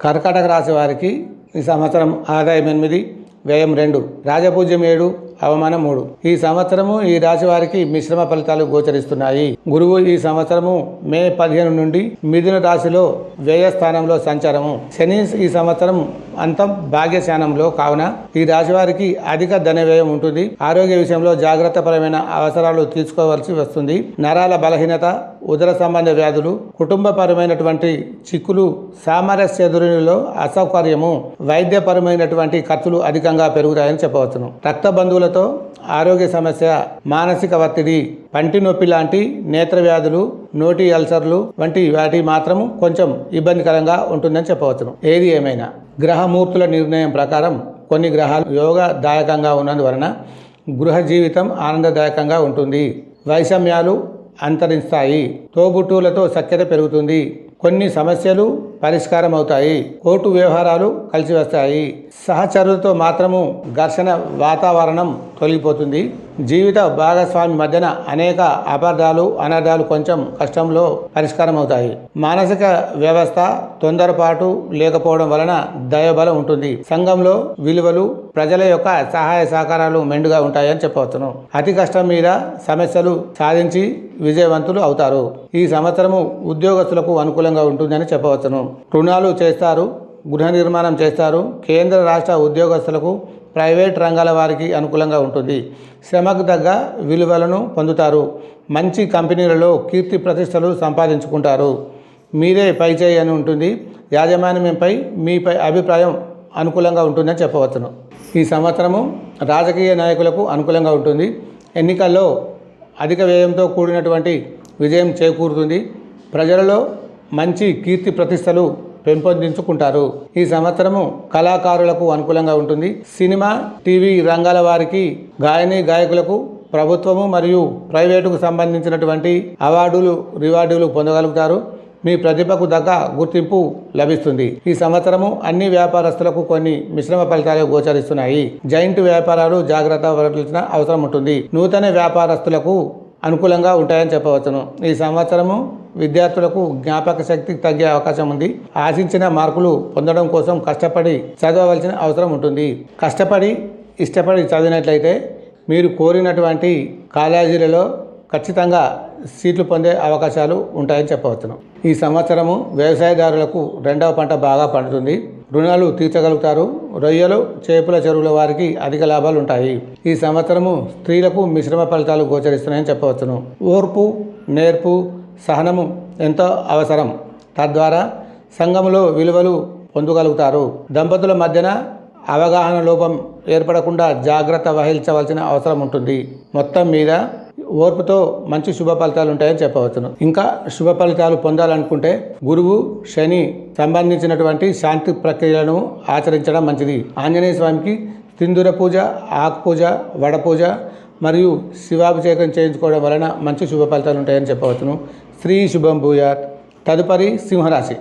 కర్కాటక రాశి వారికి ఈ సంవత్సరం ఆదాయం ఎనిమిది వ్యయం రెండు రాజపూజ్యం ఏడు అవమానం మూడు. ఈ సంవత్సరము ఈ రాశి వారికి మిశ్రమ ఫలితాలు గోచరిస్తున్నాయి. గురువు ఈ సంవత్సరము మే పదిహేను నుండి మిథున రాశిలో వ్యయ స్థానంలో సంచారము. శని ఈ సంవత్సరం అంతం భాగ్యశానంలో కావున ఈ రాశి వారికి అధిక ధన వ్యయం ఉంటుంది. ఆరోగ్య విషయంలో జాగ్రత్తపరమైన అవసరాలు తీసుకోవాల్సి వస్తుంది. నరాల బలహీనత ఉదర సంబంధ వ్యాధులు కుటుంబపరమైనటువంటి చిక్కులు సామరస్య ధోరణిలో అసౌకర్యము వైద్యపరమైనటువంటి ఖర్చులు అధికంగా పెరుగుతాయని చెప్పవచ్చును. రక్త బంధువుల బంధువులతో ఆరోగ్య సమస్య మానసిక ఒత్తిడి పంటి నొప్పి లాంటి నేత్ర వ్యాధులు నోటి అల్సర్లు వంటి వాటి మాత్రం కొంచెం ఇబ్బందికరంగా ఉంటుందని చెప్పవచ్చును. ఏది ఏమైనా. గ్రహమూర్తుల నిర్ణయం ప్రకారం కొన్ని గ్రహాలు యోగదాయకంగా ఉన్నందువలన గృహ జీవితం ఆనందదాయకంగా ఉంటుంది. వైషమ్యాలు అంతరిస్తాయి. తోబుట్టువులతో సఖ్యత పెరుగుతుంది. కొన్ని సమస్యలు పరిష్కారం అవుతాయి కోర్టు వ్యవహారాలు కలిసి వస్తాయి సహచరులతో మాత్రము ఘర్షణ వాతావరణం తొలగిపోతుంది. జీవిత భాగస్వామి మధ్యన అనేక అపార్థాలు అనర్థాలు కొంచెం కష్టంలో పరిష్కారం అవుతాయి మానసిక వ్యవస్థ తొందరపాటు లేకపోవడం వలన దయబలం ఉంటుంది. సంఘంలో విలువలు ప్రజల యొక్క సహాయ సహకారాలు మెండుగా ఉంటాయని చెప్పవచ్చును. అతి కష్టం మీద సమస్యలు సాధించి విజయవంతులు అవుతారు. ఈ సంవత్సరము ఉద్యోగస్తులకు అనుకూలంగా ఉంటుందని చెప్పవచ్చును. రుణాలు చేస్తారు గృహ నిర్మాణం చేస్తారు. కేంద్ర రాష్ట్ర ఉద్యోగస్తులకు ప్రైవేట్ రంగాల వారికి అనుకూలంగా ఉంటుంది. శ్రమకు తగ్గ విలువలను పొందుతారు. మంచి కంపెనీలలో కీర్తి ప్రతిష్టలు సంపాదించుకుంటారు. మీరే పై చేయి అని ఉంటుంది. యాజమాన్యంపై మీపై అభిప్రాయం అనుకూలంగా ఉంటుందని చెప్పవచ్చును. ఈ సంవత్సరము రాజకీయ నాయకులకు అనుకూలంగా ఉంటుంది. ఎన్నికల్లో అధిక వ్యయంతో కూడినటువంటి విజయం చేకూరుతుంది. ప్రజలలో మంచి కీర్తి ప్రతిష్టలు పెంపొందించుకుంటారు. ఈ సంవత్సరము కళాకారులకు అనుకూలంగా ఉంటుంది. సినిమా టీవీ రంగాల వారికి గాయని గాయకులకు ప్రభుత్వము మరియు ప్రైవేటుకు సంబంధించినటువంటి అవార్డులు రివార్డులు పొందగలుగుతారు. మీ ప్రతిభకు తగ్గ గుర్తింపు లభిస్తుంది. ఈ సంవత్సరము అన్ని వ్యాపారస్తులకు కొన్ని మిశ్రమ ఫలితాలు గోచరిస్తున్నాయి. జాయింట్ వ్యాపారాలు జాగ్రత్త వరల్సిన అవసరం ఉంటుంది. నూతన వ్యాపారస్తులకు అనుకూలంగా ఉంటాయని చెప్పవచ్చును. ఈ సంవత్సరము విద్యార్థులకు జ్ఞాపక శక్తి తగ్గే అవకాశం ఉంది. ఆశించిన మార్కులు పొందడం కోసం కష్టపడి చదవవలసిన అవసరం ఉంటుంది. కష్టపడి ఇష్టపడి చదివినట్లయితే మీరు కోరినటువంటి కాలేజీలలో ఖచ్చితంగా సీట్లు పొందే అవకాశాలు ఉంటాయని చెప్పవచ్చును. ఈ సంవత్సరము వ్యవసాయదారులకు రెండవ పంట బాగా పండుతుంది. రుణాలు తీర్చగలుగుతారు. రొయ్యలు చేపల చెరువుల వారికి అధిక లాభాలు ఉంటాయి. ఈ సంవత్సరము స్త్రీలకు మిశ్రమ ఫలితాలు గోచరిస్తున్నాయని చెప్పవచ్చును. ఓర్పు నేర్పు సహనము ఎంతో అవసరం? తద్వారా సంఘములో విలువలు పొందగలుగుతారు. దంపతుల మధ్యన అవగాహన లోపం ఏర్పడకుండా జాగ్రత్త వహించవలసిన అవసరం ఉంటుంది. మొత్తం మీద ఓర్పుతో మంచి శుభ ఫలితాలు ఉంటాయని చెప్పవచ్చును. ఇంకా శుభ ఫలితాలు పొందాలనుకుంటే గురువు శని సంబంధించినటువంటి శాంతి ప్రక్రియలను ఆచరించడం మంచిది. ఆంజనేయ స్వామికి తిందుర పూజ ఆకు పూజ వడ పూజ మరియు శివాభిషేకం చేయించుకోవడం వలన మంచి శుభ ఫలితాలు ఉంటాయని చెప్పవచ్చును. శ్రీ శుభం భూయాత్. తదుపరి సింహరాశి.